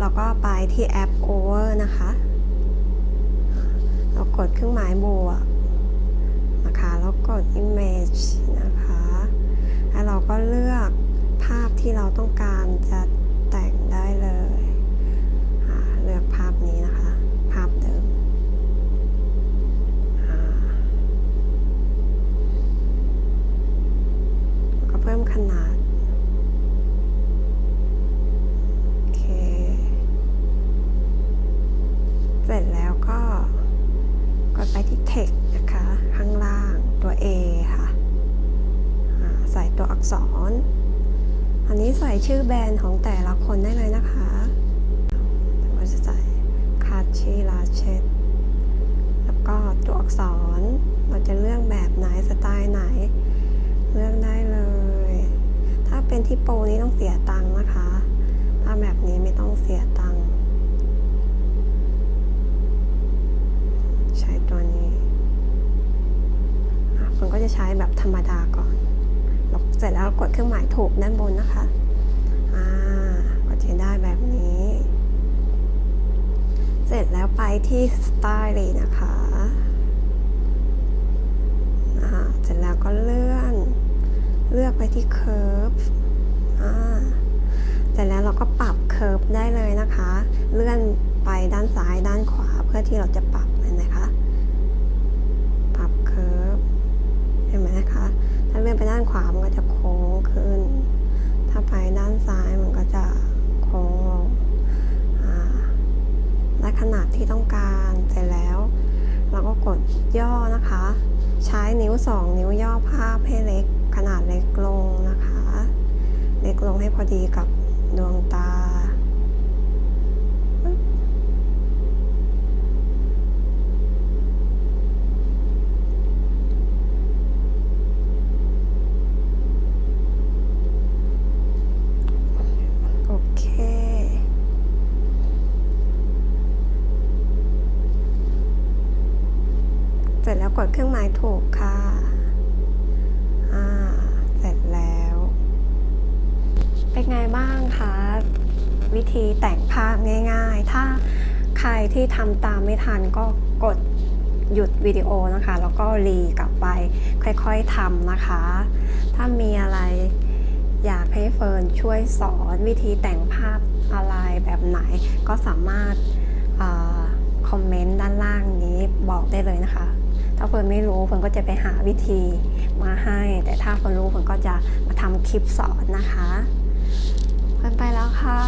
เราก็ไปที่แอป Over นะคะ เรากดเครื่องหมายบวกนะคะ แล้วกด Email นะคะ แล้วเราก็เลือกภาพที่เราต้องการจะแต่งได้เลยอ่าเลือกภาพนี้นะคะ ภาพเดิมอ่าก็เพิ่มขนาด โอเค เสร็จแล้วก็กดไปที่ text นะคะ ข้างล่างตัว A ค่ะอ่าใส่ตัวอัก ษร อันนี้ใส่ชื่อแบรนด์ของแต่ละคนได้เลยนะคะเราจะใส่คาชิลาเชตแล้วก็ตัวอักษร เราจะเลือกแบบไหนสไตล์ไหน เลือกได้เลย ถ้าเป็นที่โปรนี้ต้องเสียตังค์นะคะ ถ้าแบบนี้ไม่ต้องเสียตังค์ใช้ตัวนี้อะผมก็จะใช้แบบธรรมดาก่อน เสร็จแล้วกดเครื่องหมายถูกด้านบนนะคะอ่าก็จะได้แบบนี้ เสร็จแล้วไปที่สไตล์เลยนะคะอ่าเสร็จแล้วก็เลื่อน เลือกไปที่ curve อ่าเสร็จแล้วเราก็ปรับเคิร์ฟได้เลยนะคะ เลื่อนไปด้านซ้ายด้านขวาเพื่อที่เราจะปรับเห็นไหมคะ ปรับเคิร์ฟเห็นไหมนะคะ ถ้าเลื่อนไปด้านขวามันก็จะโค้งขึ้น ถ้าไปด้านซ้ายมันก็จะโค้งลงอ่าได้ ขนาดที่ต้องการเสร็จแล้ว เราก็กดย่อนะคะ ใช้นิ้ว 2 นิ้วย่อภาพให้เล็กขนาดเล็กลงนะคะ เล็กลงให้พอดีกับดวงตาปึ๊บโอเค เสร็จ แล้วกดเครื่องหมายถูกค่ะ อ่า เสร็จแล้ว เป็นไงบ้างคะ วิธีแต่งภาพง่ายๆ ถ้าใครที่ทำตามไม่ทันก็กดหยุดวิดีโอนะคะ แล้วก็รีกลับไปค่อยๆทำนะคะ ถ้ามีอะไรอยากให้เฟิร์นช่วยสอนวิธีแต่งภาพอะไรแบบไหน ก็สามารถคอมเมนต์ด้านล่างนี้บอกได้เลยนะคะ ถ้าเฟิร์นไม่รู้เฟิร์นก็จะไปหาวิธีมาให้ แต่ถ้าเฟิร์นรู้เฟิร์นก็จะมาทำคลิปสอนนะคะเฟิร์นไปแล้วค่ะ